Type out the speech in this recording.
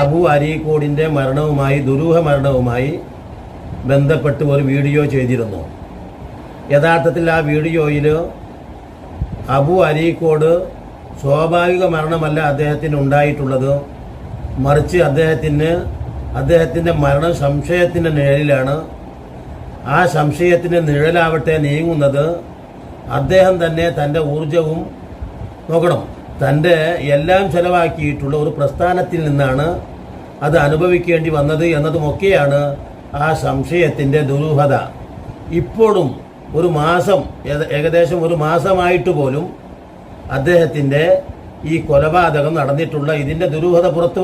അബു അരീക്കോടിന്റെ മരണവുമായി ദുരൂഹ മരണവുമായി ബന്ധപ്പെട്ട് ഒരു വീഡിയോ ചെയ്തിരുന്നു. യഥാർത്ഥത്തിൽ ആ വീഡിയോയിൽ അബു അരീക്കോട് സ്വാഭാവിക മരണമല്ല അദ്ദേഹത്തിന് ഉണ്ടായിട്ടുള്ളത്. മറിച്ച് അദ്ദേഹത്തിന് അദ്ദേഹത്തിന്റെ മരണം സംശയത്തിന്റെ നിഴലിലാണ്. ആ സംശയത്തിന്റെ നിഴലാവട്ടെ നീങ്ങുന്നത് അദ്ദേഹം തന്നെ തന്റെ ഊർജവും നോക്കണം. തന്റെ എല്ലാം ചെലവാക്കിയിട്ടുള്ള ഒരു പ്രസ്ഥാനത്തിൽ നിന്നാണ് അത് അനുഭവിക്കേണ്ടി വന്നത് എന്നതുമൊക്കെയാണ് ആ സംശയത്തിന്റെ ദുരൂഹത. ഇപ്പോഴും ഒരു മാസം ഏകദേശം ഒരു മാസമായിട്ട് പോലും അദ്ദേഹത്തിന്റെ ഈ കൊലപാതകം നടന്നിട്ടുള്ള ഇതിന്റെ ദുരൂഹത പുറത്തു